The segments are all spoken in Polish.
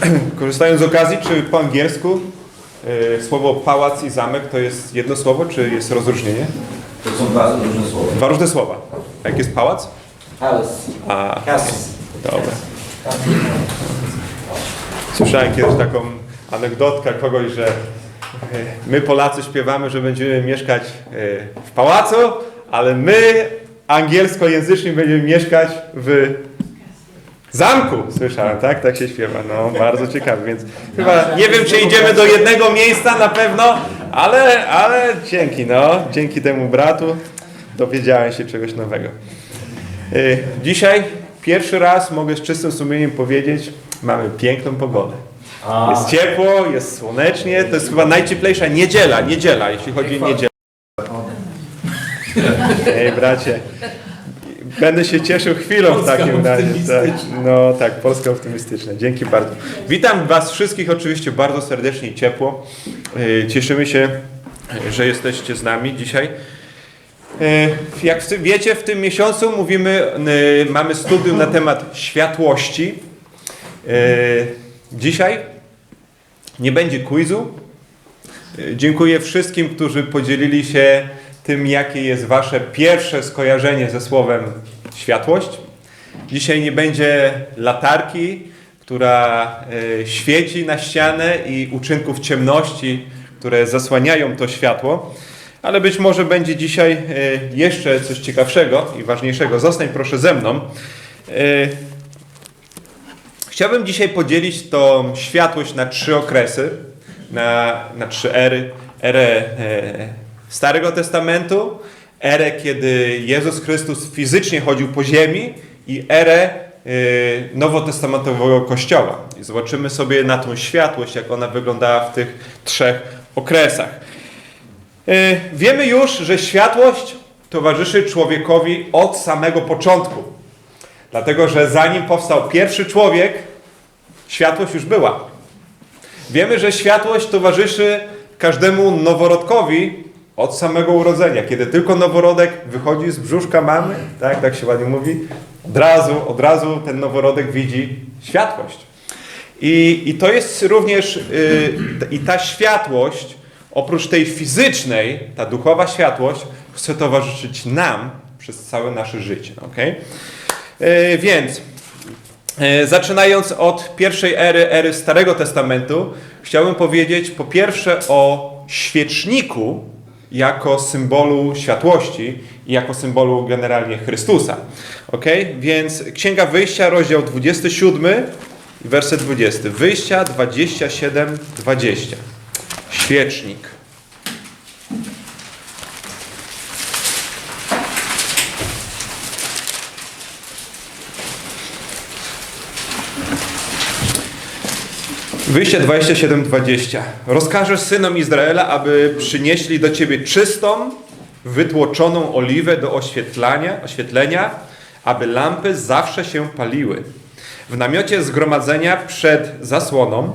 korzystając z okazji, czy po angielsku y, słowo pałac i zamek to jest jedno słowo, czy jest rozróżnienie? To są dwa różne słowa. Dwa różne słowa. A jak jest pałac? Palace. A, Castle. dobra. Słyszałem kiedyś taką anegdotkę kogoś, że y, my Polacy śpiewamy, że będziemy mieszkać y, w pałacu, ale my angielskojęzyczni będziemy mieszkać w zamku. Słyszałem, tak? Tak się śpiewa. No, bardzo ciekawe, więc chyba nie wiem, czy idziemy do jednego miejsca na pewno, ale, ale dzięki, no, dzięki temu bratu dowiedziałem się czegoś nowego. Y, Dzisiaj pierwszy raz mogę z czystym sumieniem powiedzieć, mamy piękną pogodę. Jest ciepło, jest słonecznie, to jest chyba najcieplejsza niedziela, niedziela, jeśli chodzi o niedzielę. Ej, bracie, będę się cieszył chwilą w takim razie. Tak. No tak, Polska optymistyczna. Dzięki bardzo. Witam Was wszystkich oczywiście bardzo serdecznie i ciepło. Y, Cieszymy się, y, że jesteście z nami dzisiaj. E, Jak wiecie, w tym miesiącu mówimy, y, mamy studium na temat światłości. Dzisiaj nie będzie quizu. Dziękuję wszystkim, którzy podzielili się tym, jakie jest Wasze pierwsze skojarzenie ze słowem światłość. Dzisiaj nie będzie latarki, która e, świeci na ścianę i uczynków ciemności, które zasłaniają to światło. Ale być może będzie dzisiaj e, jeszcze coś ciekawszego i ważniejszego. Zostań proszę ze mną. E, Chciałbym dzisiaj podzielić tą światłość na trzy okresy, na, na trzy ery. Erę Starego Testamentu, erę, kiedy Jezus Chrystus fizycznie chodził po ziemi i erę e, nowotestamentowego Kościoła. I zobaczymy sobie na tą światłość, jak ona wyglądała w tych trzech okresach. E, Wiemy już, że światłość towarzyszy człowiekowi od samego początku. Dlatego, że zanim powstał pierwszy człowiek, światłość już była. Wiemy, że światłość towarzyszy każdemu noworodkowi od samego urodzenia. Kiedy tylko noworodek wychodzi z brzuszka mamy, tak, tak się ładnie mówi, od razu, od razu ten noworodek widzi światłość. I, i to jest również, y, i ta światłość, oprócz tej fizycznej, ta duchowa światłość, chce towarzyszyć nam przez całe nasze życie. Okay? E, Więc e, zaczynając od pierwszej ery, ery Starego Testamentu, chciałbym powiedzieć po pierwsze o świeczniku jako symbolu światłości i jako symbolu generalnie Chrystusa. Ok? Więc Księga Wyjścia, rozdział 27, i werset 20. Wyjścia 27, 20. Świecznik. Wyjście 27:20. Rozkażesz synom Izraela, aby przynieśli do ciebie czystą, wytłoczoną oliwę do oświetlania, oświetlenia, aby lampy zawsze się paliły. W namiocie zgromadzenia przed zasłoną,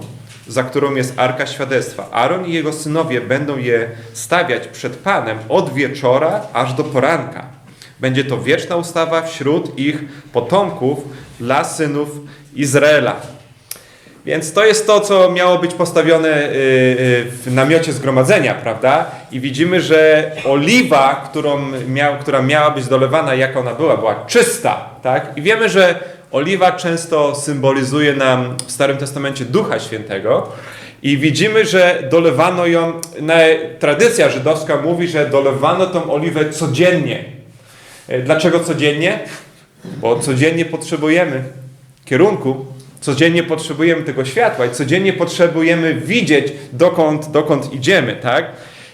za którą jest Arka Świadectwa, Aaron i jego synowie będą je stawiać przed Panem od wieczora aż do poranka. Będzie to wieczna ustawa wśród ich potomków dla synów Izraela. Więc to jest to, co miało być postawione y, y, w namiocie zgromadzenia, prawda? I widzimy, że oliwa, którą która miała być dolewana, jak ona była, była czysta, tak? I wiemy, że oliwa często symbolizuje nam w Starym Testamencie Ducha Świętego. I widzimy, że dolewano ją, tradycja żydowska mówi, że dolewano tą oliwę codziennie. Y, Dlaczego codziennie? Bo codziennie potrzebujemy kierunku, codziennie potrzebujemy tego światła i codziennie potrzebujemy widzieć, dokąd, dokąd idziemy, tak?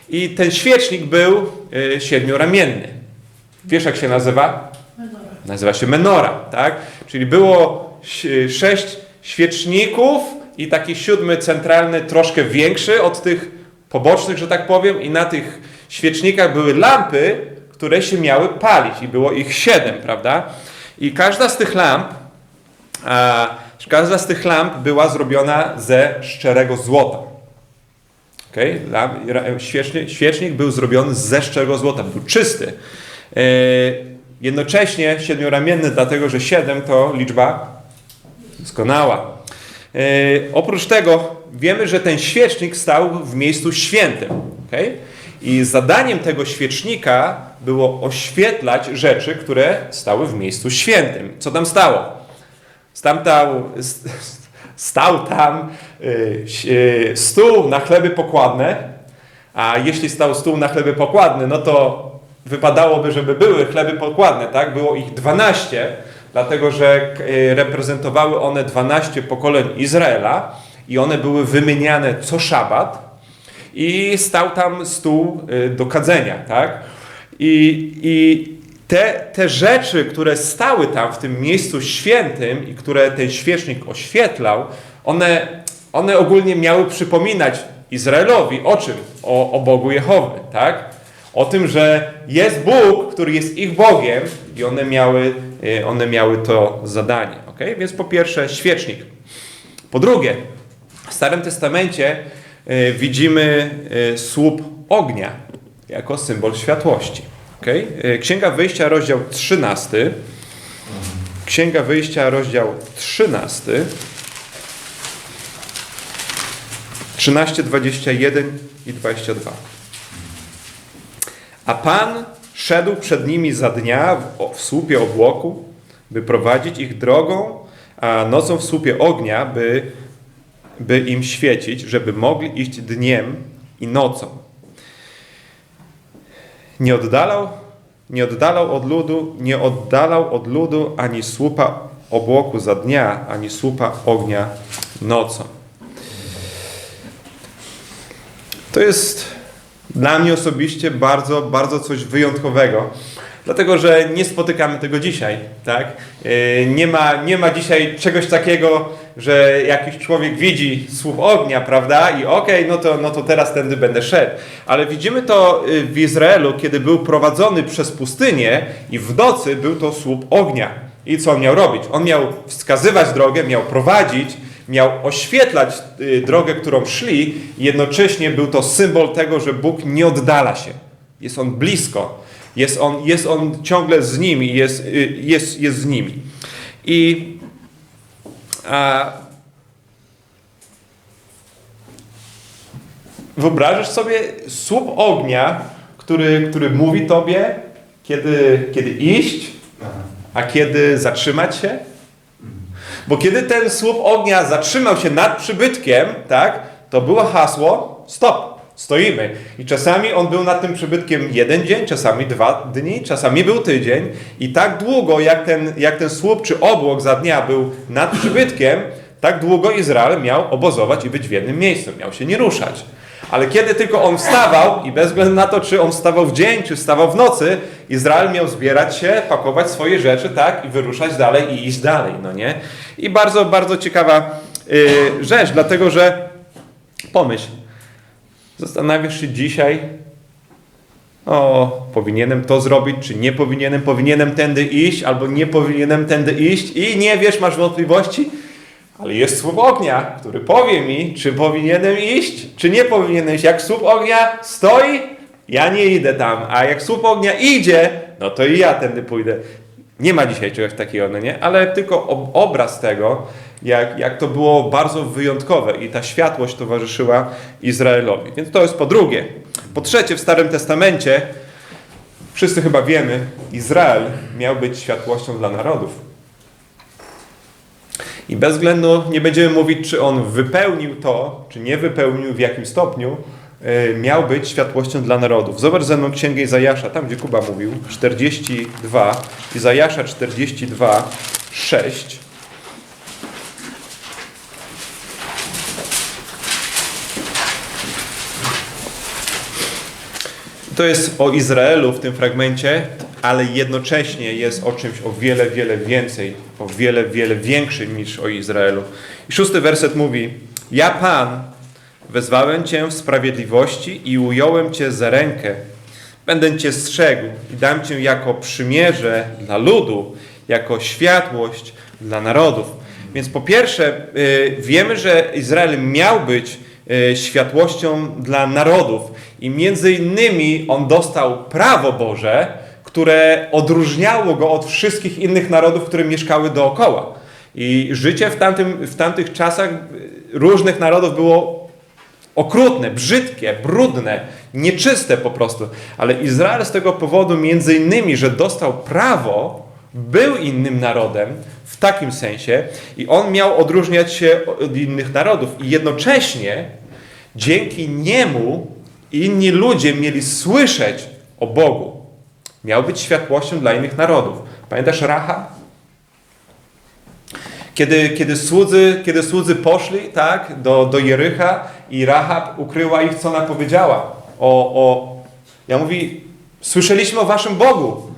I ten świecznik był y, siedmioramienny. Wiesz, jak się nazywa? Nazywa się menora, tak? Czyli było sześć świeczników i taki siódmy centralny, troszkę większy od tych pobocznych, że tak powiem, i na tych świecznikach były lampy, które się miały palić i było ich siedem, prawda? I każda z tych lamp a każda z tych lamp była zrobiona ze szczerego złota. Okay? Lamp, świecznik, świecznik był zrobiony ze szczerego złota, był czysty. E, jednocześnie siedmioramienny, dlatego że siedem to liczba doskonała. E, oprócz tego wiemy, że ten świecznik stał w miejscu świętym. okej? I zadaniem tego świecznika było oświetlać rzeczy, które stały w miejscu świętym. Co tam stało? Stał tam, stał tam y, y, stół na chleby pokładne, a jeśli stał stół na chleby pokładne, no to wypadałoby, żeby były chleby pokładne, tak? Było ich 12, dlatego że y, reprezentowały one 12 pokoleń Izraela i one były wymieniane co szabat i stał tam stół do kadzenia, tak? I, i te, te rzeczy, które stały tam w tym miejscu świętym i które ten świecznik oświetlał, one, one ogólnie miały przypominać Izraelowi o czym? O, o Bogu Jehowy, tak? O tym, że jest Bóg, który jest ich Bogiem i one miały, y, one miały to zadanie, ok? Więc po pierwsze świecznik. Po drugie, w Starym Testamencie y, widzimy y, słup ognia jako symbol światłości. Okay? Księga Wyjścia, rozdział 13. Księga Wyjścia, rozdział 13. 13, 21 i 22. A Pan szedł przed nimi za dnia w, w słupie obłoku, by prowadzić ich drogą, a nocą w słupie ognia, by, by im świecić, żeby mogli iść dniem i nocą. Nie oddalał, nie oddalał od ludu, nie oddalał od ludu ani słupa obłoku za dnia, ani słupa ognia nocą. To jest dla mnie osobiście bardzo, bardzo coś wyjątkowego. Dlatego, że nie spotykamy tego dzisiaj, tak? Yy, Nie ma, nie ma dzisiaj czegoś takiego, że jakiś człowiek widzi słup ognia, prawda? I okej, no, to, no to teraz tędy będę szedł. Ale widzimy to yy, w Izraelu, kiedy był prowadzony przez pustynię i w nocy był to słup ognia. I co on miał robić? On miał wskazywać drogę, miał prowadzić, miał oświetlać y, drogę, którą szli, jednocześnie był to symbol tego, że Bóg nie oddala się. Jest On blisko. Jest On, jest on ciągle z nimi, jest, y, jest, jest z nimi. I wyobrażasz sobie słup ognia, który, który mówi tobie, kiedy, kiedy iść, a kiedy zatrzymać się? Bo kiedy ten słup ognia zatrzymał się nad przybytkiem, tak, to było hasło stop, stoimy. I czasami on był nad tym przybytkiem jeden dzień, czasami dwa dni, czasami był tydzień. I tak długo, jak ten, jak ten słup czy obłok za dnia był nad przybytkiem, tak długo Izrael miał obozować i być w jednym miejscu, miał się nie ruszać. Ale kiedy tylko on wstawał, i bez względu na to, czy on wstawał w dzień, czy wstawał w nocy, Izrael miał zbierać się, pakować swoje rzeczy, tak, i wyruszać dalej i iść dalej, no nie? I bardzo, bardzo ciekawa y, rzecz, dlatego że pomyśl, zastanawiasz się dzisiaj, o, powinienem to zrobić, czy nie powinienem, powinienem tędy iść, albo nie powinienem tędy iść i nie wiesz, masz wątpliwości, ale jest słup ognia, który powie mi, czy powinienem iść, czy nie powinienem iść. Jak słup ognia stoi, ja nie idę tam, a jak słup ognia idzie, no to i ja tędy pójdę. Nie ma dzisiaj czegoś takiego, no nie? Ale tylko ob- obraz tego, jak, jak to było bardzo wyjątkowe i ta światłość towarzyszyła Izraelowi. Więc to jest po drugie. Po trzecie, w Starym Testamencie, wszyscy chyba wiemy, Izrael miał być światłością dla narodów. I bez względu, nie będziemy mówić, czy on wypełnił to, czy nie wypełnił, w jakim stopniu, y, miał być światłością dla narodów. Zobacz ze mną Księgę Izajasza, tam gdzie Kuba mówił, 42, Izajasza 42, 6. To jest o Izraelu w tym fragmencie, ale jednocześnie jest o czymś o wiele, wiele więcej, o wiele, wiele większym niż o Izraelu. I szósty werset mówi: Ja Pan wezwałem Cię w sprawiedliwości i ująłem Cię za rękę. Będę Cię strzegł i dam Cię jako przymierze dla ludu, jako światłość dla narodów. Więc po pierwsze, y, wiemy, że Izrael miał być światłością dla narodów i między innymi on dostał prawo Boże, które odróżniało go od wszystkich innych narodów, które mieszkały dookoła. I życie w, tamtym, w tamtych czasach różnych narodów było okrutne, brzydkie, brudne, nieczyste po prostu. Ale Izrael z tego powodu, między innymi, że dostał prawo, był innym narodem w takim sensie i on miał odróżniać się od innych narodów. I jednocześnie dzięki niemu inni ludzie mieli słyszeć o Bogu. Miał być światłością dla innych narodów. Pamiętasz Racha? Kiedy, kiedy, słudzy, kiedy słudzy poszli tak, do, do Jericha i Rahab ukryła ich, co ona powiedziała. O, o, ja mówi, słyszeliśmy o waszym Bogu.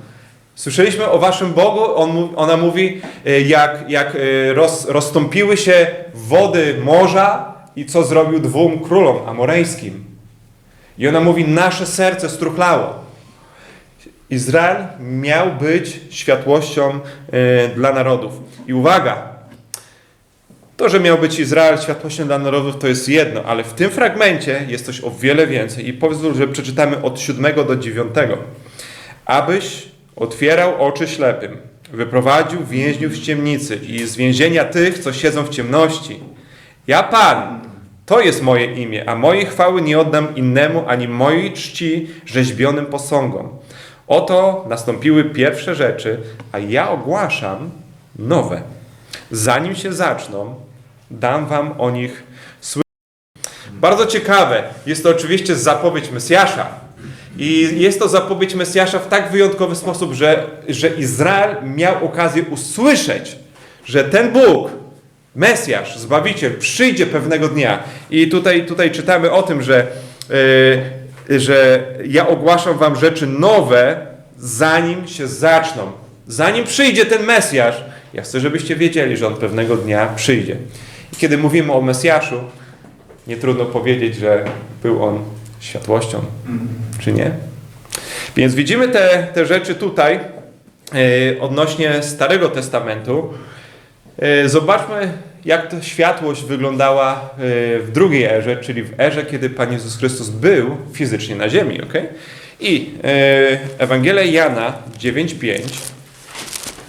Słyszeliśmy o waszym Bogu. On, ona mówi, e, jak, jak e, roz, rozstąpiły się wody morza i co zrobił dwóm królom amoreńskim. I ona mówi, nasze serce struchlało. Izrael miał być światłością e, dla narodów. I uwaga, to, że miał być Izrael światłością dla narodów, to jest jedno, ale w tym fragmencie jest coś o wiele więcej. I pozwól, że przeczytamy od 7 do 9. Abyś otwierał oczy ślepym, wyprowadził więźniów z ciemnicy i z więzienia tych, co siedzą w ciemności. Ja Pan, to jest moje imię, a mojej chwały nie oddam innemu, ani mojej czci rzeźbionym posągom. Oto nastąpiły pierwsze rzeczy, a ja ogłaszam nowe. Zanim się zaczną, dam wam o nich słyszeć. Bardzo ciekawe, jest to oczywiście zapowiedź Mesjasza. I jest to zapowiedź Mesjasza w tak wyjątkowy sposób, że, że Izrael miał okazję usłyszeć, że ten Bóg, Mesjasz, Zbawiciel, przyjdzie pewnego dnia. I tutaj, tutaj czytamy o tym, że, yy, że ja ogłaszam wam rzeczy nowe, zanim się zaczną. Zanim przyjdzie ten Mesjasz, ja chcę, żebyście wiedzieli, że on pewnego dnia przyjdzie. I kiedy mówimy o Mesjaszu, nie trudno powiedzieć, że był on światłością, czy nie? Więc widzimy te, te rzeczy tutaj e, odnośnie Starego Testamentu. E, zobaczmy, jak ta światłość wyglądała e, w drugiej erze, czyli w erze, kiedy Pan Jezus Chrystus był fizycznie na ziemi. Okay? I Ewangelia Jana 9,5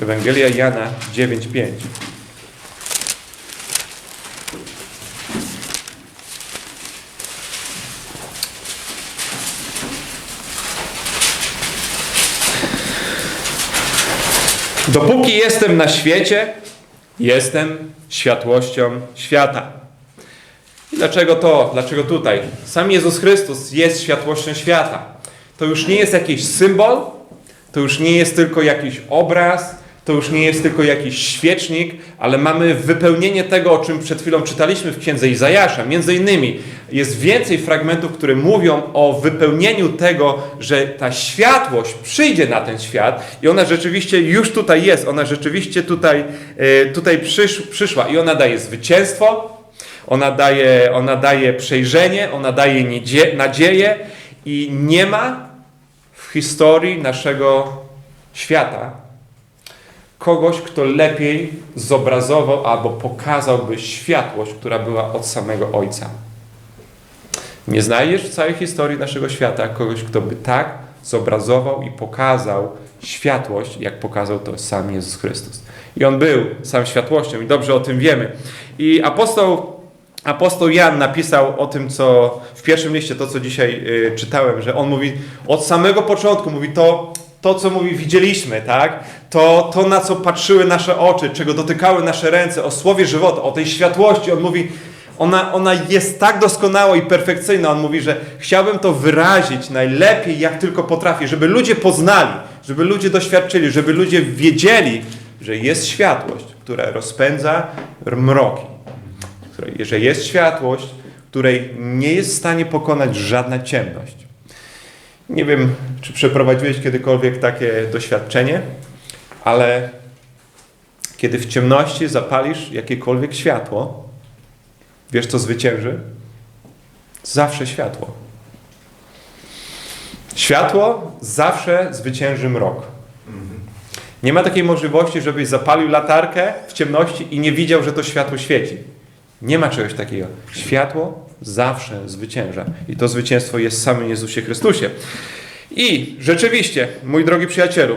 Ewangelia Jana 9,5 Dopóki jestem na świecie, jestem światłością świata. I dlaczego to? Dlaczego tutaj? Sam Jezus Chrystus jest światłością świata. To już nie jest jakiś symbol, to już nie jest tylko jakiś obraz, to już nie jest tylko jakiś świecznik, ale mamy wypełnienie tego, o czym przed chwilą czytaliśmy w księdze Izajasza. Między innymi jest więcej fragmentów, które mówią o wypełnieniu tego, że ta światłość przyjdzie na ten świat i ona rzeczywiście już tutaj jest, ona rzeczywiście tutaj, e, tutaj przysz, przyszła i ona daje zwycięstwo, ona daje, ona daje przejrzenie, ona daje niedzie- nadzieję i nie ma w historii naszego świata kogoś, kto lepiej zobrazował albo pokazałby światłość, która była od samego Ojca. Nie znajdziesz w całej historii naszego świata kogoś, kto by tak zobrazował i pokazał światłość, jak pokazał to sam Jezus Chrystus. I On był sam światłością i dobrze o tym wiemy. I apostoł Apostoł Jan napisał o tym, co w pierwszym liście, to co dzisiaj y, czytałem, że on mówi od samego początku, mówi to, to co mówi, widzieliśmy, tak? To, to, na co patrzyły nasze oczy, czego dotykały nasze ręce, o słowie żywota, o tej światłości. On mówi, ona, ona jest tak doskonała i perfekcyjna. On mówi, że chciałbym to wyrazić najlepiej, jak tylko potrafię, żeby ludzie poznali, żeby ludzie doświadczyli, żeby ludzie wiedzieli, że jest światłość, która rozpędza mroki że jest światłość, której nie jest w stanie pokonać żadna ciemność. Nie wiem, czy przeprowadziłeś kiedykolwiek takie doświadczenie, ale kiedy w ciemności zapalisz jakiekolwiek światło, wiesz co zwycięży? Zawsze światło. Światło zawsze zwycięży mrok. Nie ma takiej możliwości, żebyś zapalił latarkę w ciemności i nie widział, że to światło świeci. Nie ma czegoś takiego. Światło zawsze zwycięża. I to zwycięstwo jest w samym Jezusie Chrystusie. I rzeczywiście, mój drogi przyjacielu,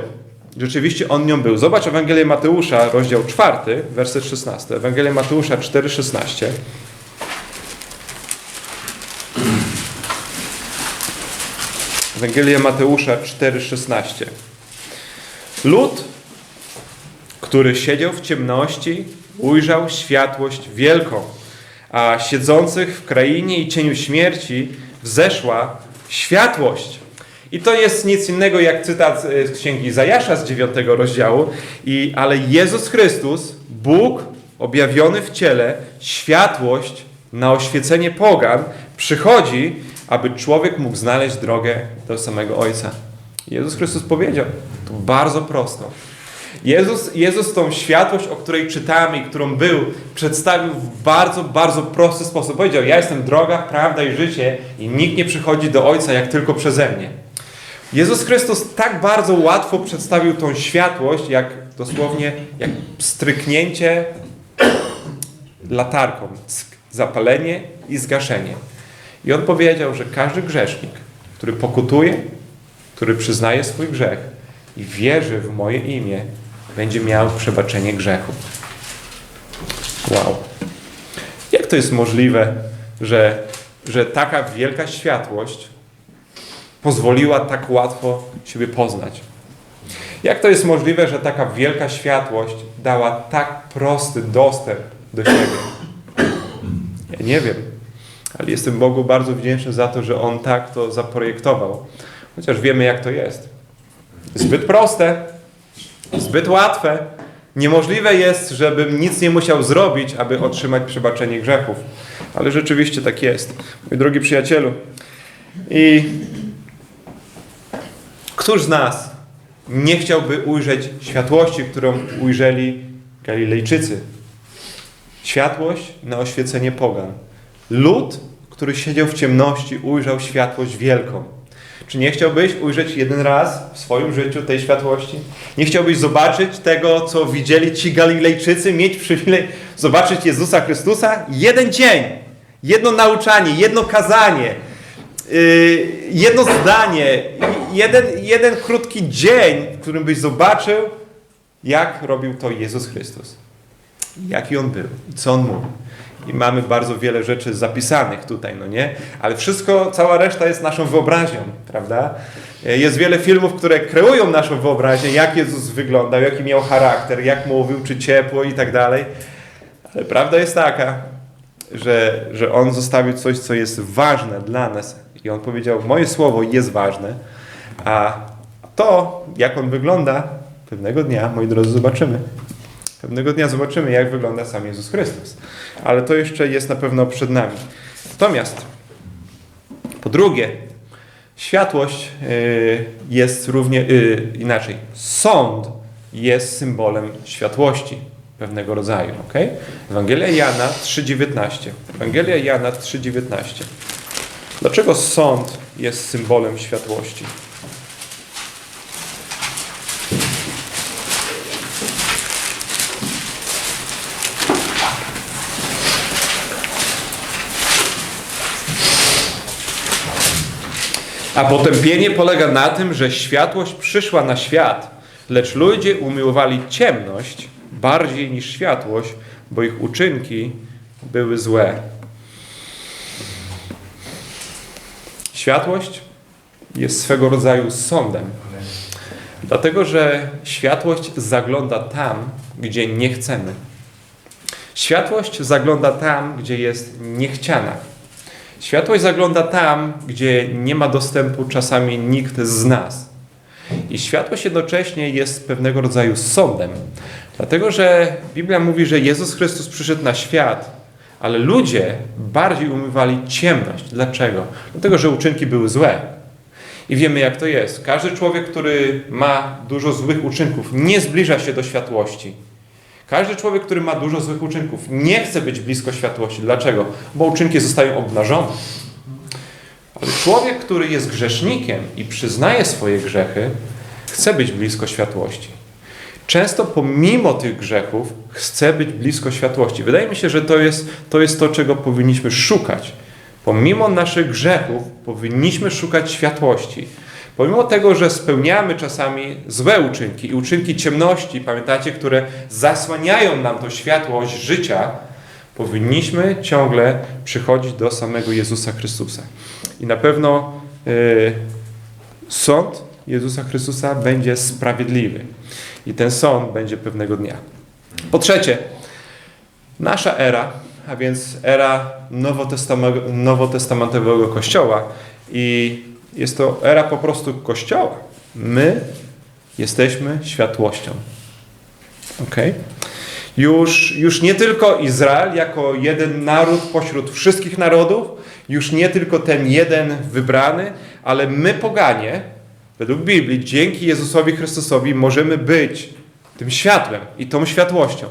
Rzeczywiście on nią był. Zobacz Ewangelię Mateusza, rozdział 4, werset 16. Ewangelia Mateusza 4, 16. Ewangelia Mateusza 4, 16. Lud, który siedział w ciemności, ujrzał światłość wielką, a siedzących w krainie i cieniu śmierci wzeszła światłość. I to jest nic innego jak cytat z księgi Zajasza z 9 rozdziału. I, ale Jezus Chrystus, Bóg objawiony w ciele, światłość na oświecenie pogan, przychodzi, aby człowiek mógł znaleźć drogę do samego Ojca. Jezus Chrystus powiedział to bardzo prosto. Jezus, Jezus tą światłość, o której czytamy i którą był, przedstawił w bardzo, bardzo prosty sposób. Powiedział, ja jestem droga, prawda i życie i nikt nie przychodzi do Ojca jak tylko przeze mnie. Jezus Chrystus tak bardzo łatwo przedstawił tą światłość, jak dosłownie jak stryknięcie latarką, zapalenie i zgaszenie. I on powiedział, że każdy grzesznik, który pokutuje, który przyznaje swój grzech i wierzy w moje imię, będzie miał przebaczenie grzechu. Wow. Jak to jest możliwe, że, że taka wielka światłość pozwoliła tak łatwo siebie poznać? Jak to jest możliwe, że taka wielka światłość dała tak prosty dostęp do siebie? Ja nie wiem, ale jestem Bogu bardzo wdzięczny za to, że On tak to zaprojektował. Chociaż wiemy, jak to jest. Zbyt proste, zbyt łatwe. Niemożliwe jest, żebym nic nie musiał zrobić, aby otrzymać przebaczenie grzechów. Ale rzeczywiście tak jest. Mój drogi przyjacielu. I któż z nas nie chciałby ujrzeć światłości, którą ujrzeli Galilejczycy? Światłość na oświecenie pogan. Lud, który siedział w ciemności, ujrzał światłość wielką. Czy nie chciałbyś ujrzeć jeden raz w swoim życiu tej światłości? Nie chciałbyś zobaczyć tego, co widzieli ci Galilejczycy, mieć przywilej zobaczyć Jezusa Chrystusa? Jeden dzień, jedno nauczanie, jedno kazanie, yy, jedno zdanie, jeden, jeden krótki dzień, w którym byś zobaczył, jak robił to Jezus Chrystus. Jaki On był i co On mówił. I mamy bardzo wiele rzeczy zapisanych tutaj, no nie? Ale wszystko, cała reszta jest naszą wyobraźnią, prawda? Jest wiele filmów, które kreują naszą wyobraźnię, jak Jezus wyglądał, jaki miał charakter, jak mówił, czy ciepło i tak dalej. Ale prawda jest taka, że, że On zostawił coś, co jest ważne dla nas. I On powiedział, moje słowo jest ważne, a to, jak On wygląda, pewnego dnia, moi drodzy, zobaczymy. Pewnego dnia zobaczymy, jak wygląda sam Jezus Chrystus. Ale to jeszcze jest na pewno przed nami. Natomiast, po drugie, światłość y, jest równie y, inaczej. Sąd jest symbolem światłości pewnego rodzaju. Okay? Ewangelia Jana 3,19. Ewangelia Jana 3,19. Dlaczego sąd jest symbolem światłości? A potępienie polega na tym, że światłość przyszła na świat, lecz ludzie umiłowali ciemność bardziej niż światłość, bo ich uczynki były złe. Światłość jest swego rodzaju sądem, dlatego że światłość zagląda tam, gdzie nie chcemy. Światłość zagląda tam, gdzie jest niechciana. Światłość zagląda tam, gdzie nie ma dostępu czasami nikt z nas. I światłość jednocześnie jest pewnego rodzaju sądem. Dlatego, że Biblia mówi, że Jezus Chrystus przyszedł na świat, ale ludzie bardziej umywali ciemność. Dlaczego? Dlatego, że uczynki były złe. I wiemy, jak to jest. Każdy człowiek, który ma dużo złych uczynków, nie zbliża się do światłości. Każdy człowiek, który ma dużo złych uczynków, nie chce być blisko światłości. Dlaczego? Bo uczynki zostają obnażone. Ale człowiek, który jest grzesznikiem i przyznaje swoje grzechy, chce być blisko światłości. Często pomimo tych grzechów chce być blisko światłości. Wydaje mi się, że to jest to, jest to czego powinniśmy szukać. Pomimo naszych grzechów powinniśmy szukać światłości. Pomimo tego, że spełniamy czasami złe uczynki i uczynki ciemności, pamiętacie, które zasłaniają nam to światłość życia, powinniśmy ciągle przychodzić do samego Jezusa Chrystusa. I na pewno y, sąd Jezusa Chrystusa będzie sprawiedliwy. I ten sąd będzie pewnego dnia. Po trzecie, nasza era, a więc era nowotestamentowego Kościoła i jest to era po prostu Kościoła. My jesteśmy światłością. Ok? Już, już nie tylko Izrael jako jeden naród pośród wszystkich narodów, już nie tylko ten jeden wybrany, ale my poganie, według Biblii, dzięki Jezusowi Chrystusowi możemy być tym światłem i tą światłością.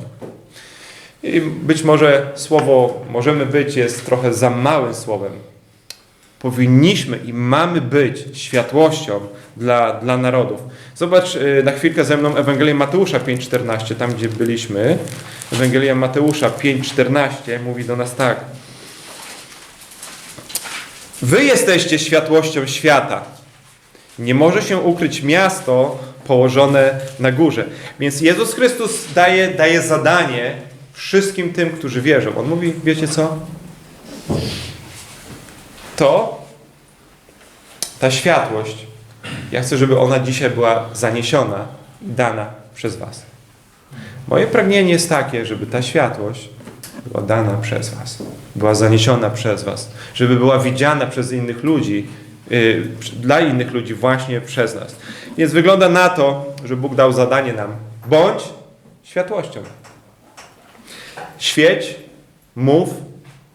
I być może słowo możemy być jest trochę za małym słowem. Powinniśmy i mamy być światłością dla, dla narodów. Zobacz y, na chwilkę ze mną Ewangelię Mateusza 5,14, tam gdzie byliśmy. Ewangelia Mateusza 5,14 mówi do nas tak. Wy jesteście światłością świata. Nie może się ukryć miasto położone na górze. Więc Jezus Chrystus daje, daje zadanie wszystkim tym, którzy wierzą. On mówi, wiecie co? To, ta światłość, ja chcę, żeby ona dzisiaj była zaniesiona i dana przez Was. Moje pragnienie jest takie, żeby ta światłość była dana przez Was, była zaniesiona przez Was, żeby była widziana przez innych ludzi, yy, dla innych ludzi właśnie przez nas. Więc wygląda na to, że Bóg dał zadanie nam: bądź światłością. Świeć, mów,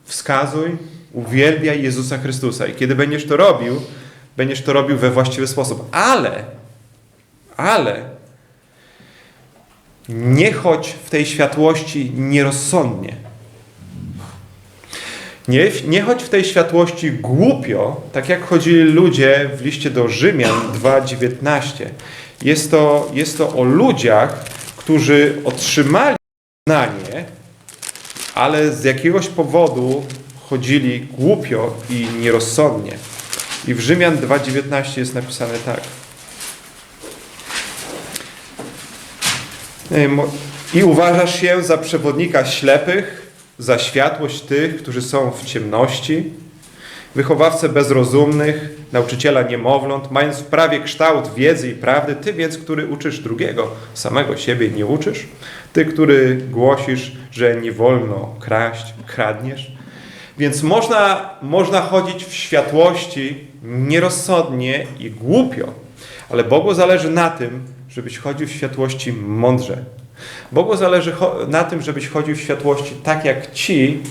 wskazuj, uwielbiaj Jezusa Chrystusa. I kiedy będziesz to robił, będziesz to robił we właściwy sposób. Ale, ale nie chodź w tej światłości nierozsądnie. Nie, nie chodź w tej światłości głupio, tak jak chodzili ludzie w liście do Rzymian 2,19. Jest to, jest to o ludziach, którzy otrzymali znanie, ale z jakiegoś powodu chodzili głupio i nierozsądnie. I w Rzymian 2,19 jest napisane tak. I uważasz się za przewodnika ślepych, za światłość tych, którzy są w ciemności, wychowawcę bezrozumnych, nauczyciela niemowląt, mając w prawie kształt wiedzy i prawdy, ty więc, który uczysz drugiego, samego siebie nie uczysz, ty, który głosisz, że nie wolno kraść, kradniesz. Więc można, można chodzić w światłości nierozsądnie i głupio, ale Bogu zależy na tym, żebyś chodził w światłości mądrze. Bogu zależy na tym, żebyś chodził w światłości tak jak ci,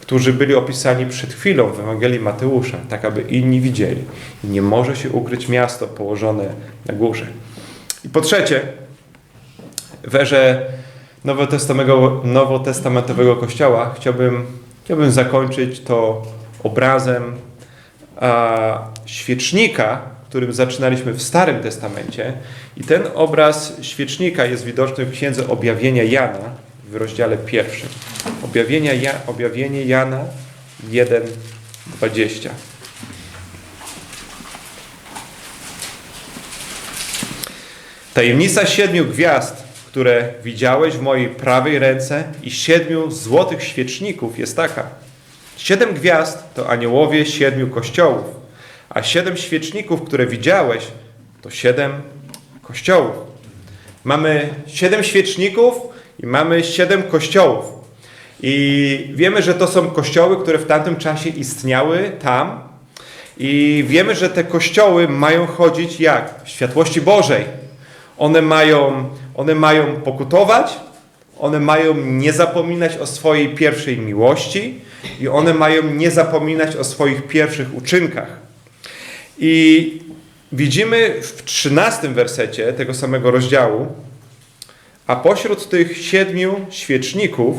którzy byli opisani przed chwilą w Ewangelii Mateusza, tak aby inni widzieli. Nie może się ukryć miasto położone na górze. I po trzecie, w erze nowotestamentowego, nowotestamentowego Kościoła chciałbym, chciałbym zakończyć to obrazem a, świecznika, którym zaczynaliśmy w Starym Testamencie. I ten obraz świecznika jest widoczny w Księdze Objawienia Jana w rozdziale pierwszym. Objawienia ja, objawienie Jana 1:20. Tajemnica siedmiu gwiazd, które widziałeś w mojej prawej ręce i siedmiu złotych świeczników jest taka. Siedem gwiazd to aniołowie siedmiu kościołów, a siedem świeczników, które widziałeś, to siedem kościołów. Mamy siedem świeczników i mamy siedem kościołów. I wiemy, że to są kościoły, które w tamtym czasie istniały tam. I wiemy, że te kościoły mają chodzić jak? W światłości Bożej. One mają, one mają pokutować, one mają nie zapominać o swojej pierwszej miłości i one mają nie zapominać o swoich pierwszych uczynkach. I widzimy w trzynastym wersecie tego samego rozdziału, a pośród tych siedmiu świeczników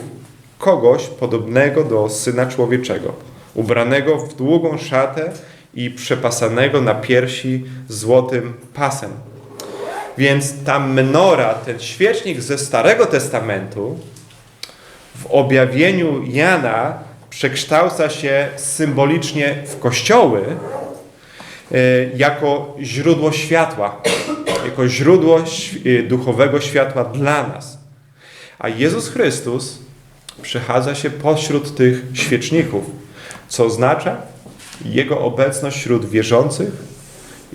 kogoś podobnego do Syna Człowieczego, ubranego w długą szatę i przepasanego na piersi złotym pasem. Więc ta menora, ten świecznik ze Starego Testamentu, w objawieniu Jana przekształca się symbolicznie w kościoły, e, jako źródło światła, jako źródło e, duchowego światła dla nas. A Jezus Chrystus przechadza się pośród tych świeczników, co oznacza Jego obecność wśród wierzących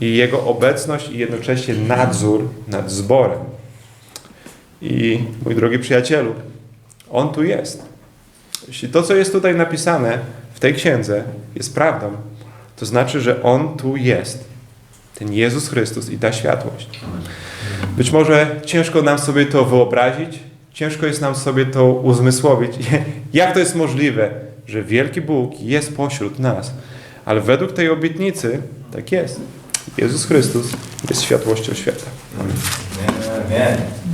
i Jego obecność i jednocześnie nadzór nad zborem. I mój drogi przyjacielu, On tu jest. Jeśli to, co jest tutaj napisane w tej księdze, jest prawdą, to znaczy, że On tu jest. Ten Jezus Chrystus i ta światłość. Być może ciężko nam sobie to wyobrazić, ciężko jest nam sobie to uzmysłowić. Jak to jest możliwe, że wielki Bóg jest pośród nas? Ale według tej obietnicy tak jest. Jezus Chrystus jest światłością świata. Amen.